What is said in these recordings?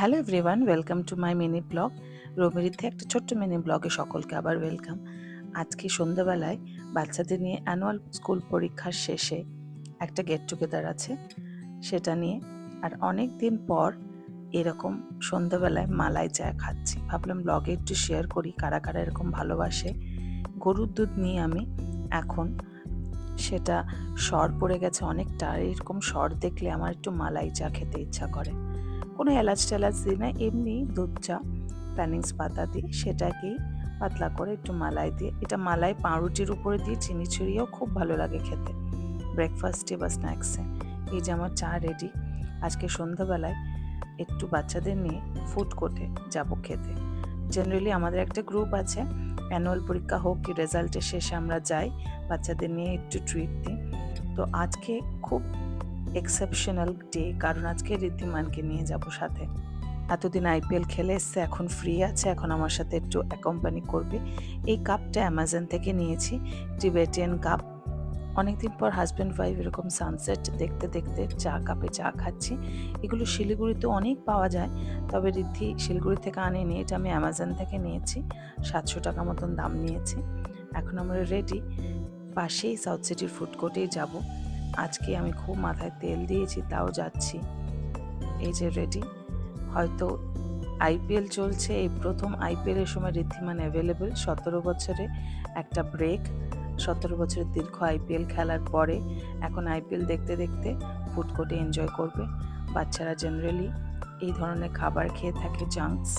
Hello everyone welcome to my mini blog রোমেরিতে একটা ছোট্ট mini ব্লগে সকলকে আবার ওয়েলকাম আজকে সন্ধ্যাবেলায় বাচ্চাদের নিয়ে অ্যানুয়াল স্কুল পরীক্ষার শেষে একটা গেট টুগেদার আছে। সেটা নিয়ে আর অনেক দিন পর এরকম সন্ধ্যাবেলায় মালাই চা খাচ্ছি। ভাবলাম ব্লগে একটু শেয়ার করি, কারা কারা এরকম ভালোবাসে। গরুর দুধ নিয়ে আমি এখন সেটা সর পড়ে গেছে অনেকটা। এরকম সর দেখলে আমার একটু মালাই চা খেতে ইচ্ছা করে। কোনো এলাচ টেলাচ দিই না, এমনি দুধ চা, প্যানিংস পাতা দিই, সেটাকেই পাতলা করে একটু মালাই দিয়ে এটা মালাই পাউরুটির উপরে দিয়ে চিনি ছড়িয়েও খুব ভালো লাগে খেতে ব্রেকফাস্টে বা স্ন্যাক্সে এই যে আমার চা রেডি আজকে সন্ধ্যাবেলায় একটু বাচ্চাদের নিয়ে ফুড কোর্টে যাব খেতে। জেনারেলি আমাদের একটা গ্রুপ আছে অ্যানুয়াল পরীক্ষা হোক কি রেজাল্টের শেষে আমরা যাই, বাচ্চাদের নিয়ে একটু ট্রিট দিই। তো আজকে খুব এক্সেপশনাল ডে কারণ আজকে ঋদ্ধিমানকে নিয়ে যাব সাথে। এতদিন আইপিএল খেলে এসছে, এখন ফ্রি আছে, এখন আমার সাথে একটু অ্যাকম্পানি করবে। এই কাপটা অ্যামাজন থেকে নিয়েছি টিবেটিয়ান কাপ অনেকদিন পর হাজব্যান্ড ওয়াইফ এরকম সানসেট দেখতে দেখতে চা কাপে চা খাচ্ছি। এগুলো শিলিগুড়িতে অনেক পাওয়া যায়, তবে ঋদ্ধি শিলিগুড়ি থেকে আনিনি, এটা আমি অ্যামাজন থেকে নিয়েছি। সাতশো টাকা মতন দাম নিয়েছি। এখন আমরা রেডি পাশেই সাউথ সিটির ফুড কোর্টেই যাব। আজকে আমি খুব মাথায় তেল দিয়েছি, তাও যাচ্ছি। এই যে রেডি হয়তো আইপিএল চলছে, এই প্রথম আইপিএল এর সময় ঋদ্ধিমান অ্যাভেলেবেল সতেরো বছরে একটা ব্রেক সতেরো বছরের দীর্ঘ আইপিএল খেলার পরে এখন আইপিএল দেখতে দেখতে ফুড কোর্টে এনজয় করবে। বাচ্চারা জেনারেলি এই ধরনের খাবার খেয়ে থাকে জাঙ্কস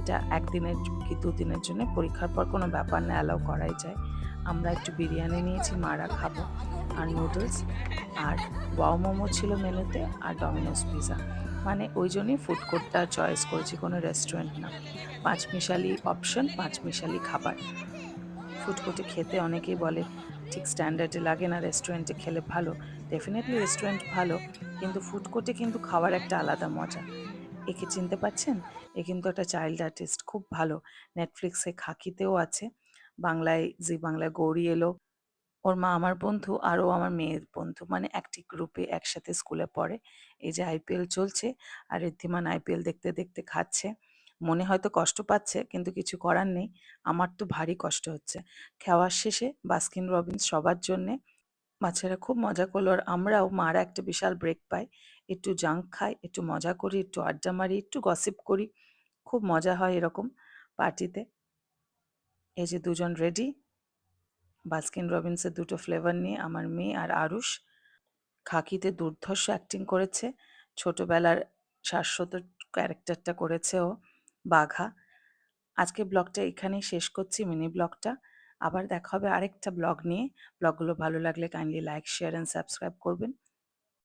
এটা একদিনের কি দুদিনের জন্য পরীক্ষার পর কোনো ব্যাপার না অ্যালাউ করাই যায়। আমরা একটু বিরিয়ানি নিয়েছি, মারা খাব। আর নুডলস, আর ওয়াও মোমো ছিল মেনুতে, আর ডমিনোস পিজা। মানে ওই জন্যই ফুড কোর্টটা চয়েস করেছি, কোনো রেস্টুরেন্ট না। পাঁচ মিশালি অপশন পাঁচ মিশালি খাবার। ফুড কোর্টে খেতে অনেকেই বলে, ঠিক স্ট্যান্ডার্ডে লাগে না রেস্টুরেন্টে খেলে ভালো। ডেফিনেটলি রেস্টুরেন্ট ভালো, কিন্তু ফুড কোর্টে কিন্তু খাওয়ার একটা আলাদা মজা। একে চিনতে পাচ্ছেন এ কিন্তু একটা চাইল্ড আর্টিস্ট খুব ভালো। নেটফ্লিক্সে খাকিতেও আছে। বাংলায় জি বাংলায় গৌরী এলো, ওর মা আমার বন্ধু আর ও আমার মেয়ের বন্ধু মানে একটি গ্রুপে একসাথে স্কুলে পড়ে। এই যে আইপিএল চলছে, আর ঋদ্ধিমান আইপিএল দেখতে দেখতে খাচ্ছে। মনে হয়তো কষ্ট পাচ্ছে, কিন্তু কিছু করার নেই। আমার তো ভারী কষ্ট হচ্ছে। খাওয়ার শেষে বাস্কিন রবিন্স সবার জন্যে বাচ্চারা খুব মজা করল, আর আমরাও মারা একটা বিশাল ব্রেক পাই। একটু জাঙ্ক খাই, একটু মজা করি, একটু আড্ডা মারি, একটু গসিপ করি। খুব মজা হয় এরকম পার্টিতে এই যে দুজন রেডি বাস্কিন রবিন্সের দুটো ফ্লেভার নিয়ে আমার মেয়ে আর আরুষ খাকিতে দুর্ধর্ষ অ্যাক্টিং করেছে। ছোটবেলার শাশ্বত ক্যারেক্টারটা করেছে ও বাঘা। আজকে ব্লগটা এখানেই শেষ করছি মিনি ব্লগটা আবার দেখা হবে আরেকটা ব্লগ নিয়ে। ব্লগগুলো ভালো লাগলে kindly like share and subscribe করবেন।